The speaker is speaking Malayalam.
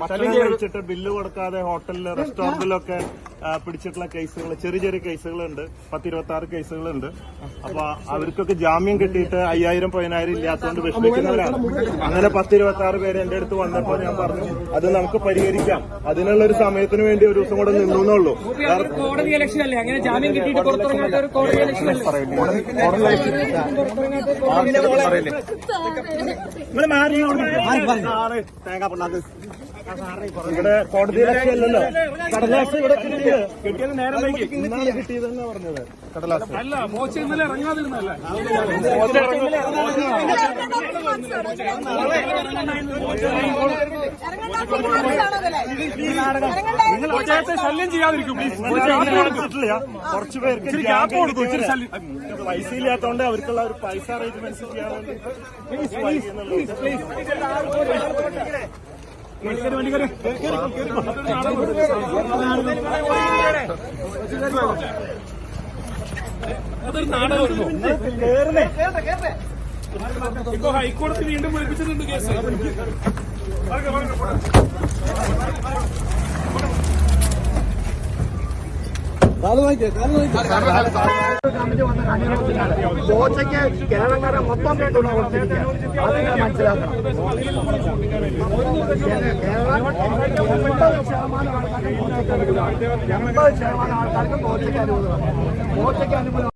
ഭക്ഷണം കഴിച്ചിട്ട് ബില്ല് കൊടുക്കാതെ ഹോട്ടലിൽ റെസ്റ്റോറന്റിലൊക്കെ പിടിച്ചിട്ടുള്ള കേസുകൾ ചെറിയ ചെറിയ കേസുകളുണ്ട്. പത്തിരുപത്തി ആറ് കേസുകളുണ്ട്. അപ്പൊ അവർക്കൊക്കെ ജാമ്യം കിട്ടിയിട്ട് അയ്യായിരം പതിനായിരം ഇല്ലാത്തതുകൊണ്ട് വിഷമിക്കുന്നവരാണ്. അങ്ങനെ പത്തിരുപത്തി ആറ് പേര് എന്റെ അടുത്ത് വന്നപ്പോൾ ഞാൻ പറഞ്ഞു അത് നമുക്ക് പരിഹരിക്കാം. അതിനുള്ള ഒരു സമയത്തിന് വേണ്ടി ഒരു ദിവസം കൂടെ നിന്നു എന്നുള്ളൂ. കോടതി ഇലക്ഷൻ അല്ലേ? അങ്ങനെ ജാമ്യം കിട്ടിയിട്ട് പുറത്തിറങ്ങാത്ത ഒരു കോടതി ഇലക്ഷൻ അല്ലേ? നിങ്ങൾ മാറി തേങ്ങ പിണ്ണാക്ക് ഇവിടെ കോടതിയിലൊക്കെ അല്ലല്ലോ. കടലാസ് ഇവിടെ കിട്ടിയത്. കിട്ടിയത് നേരം ഇന്നാണ് കിട്ടിയതെന്നാ പറഞ്ഞത്. കടലാസ്. അല്ല മോശം ഇന്നലെ ഇറങ്ങാതിരുന്നല്ല മോച്ചത്തെ ശല്യം ചെയ്യാതിരിക്കും കുറച്ച് പേർക്ക് ഗ്യാപ്പ് കൊടുത്തു ഇച്ചിരി ശല്യം. പൈസ ഇല്ലാത്തതുകൊണ്ട് അവർക്കുള്ള ഒരു പൈസ അറേഞ്ച്മെന്റ്സ് ചെയ്യാൻ വേണ്ടി അതൊരു കേറുന്നേ ഇപ്പൊ ഹൈക്കോടതി വീണ്ടും വിളിപ്പിച്ചിട്ടുണ്ട് കേസ്. ബോച്ചയ്ക്ക് കേരളക്കാരെ മൊത്തം കൊടുത്തിരിക്കുക അത് ഞാൻ മനസ്സിലാക്കണം? കേരളം എൺപത് ശതമാനം ആൾക്കാർക്ക് എൺപത് ശതമാനം ആൾക്കാർക്ക് ബോച്ചയ്ക്ക് അനുകൂലമാണ്. ബോച്ചയ്ക്ക് അനുകൂലം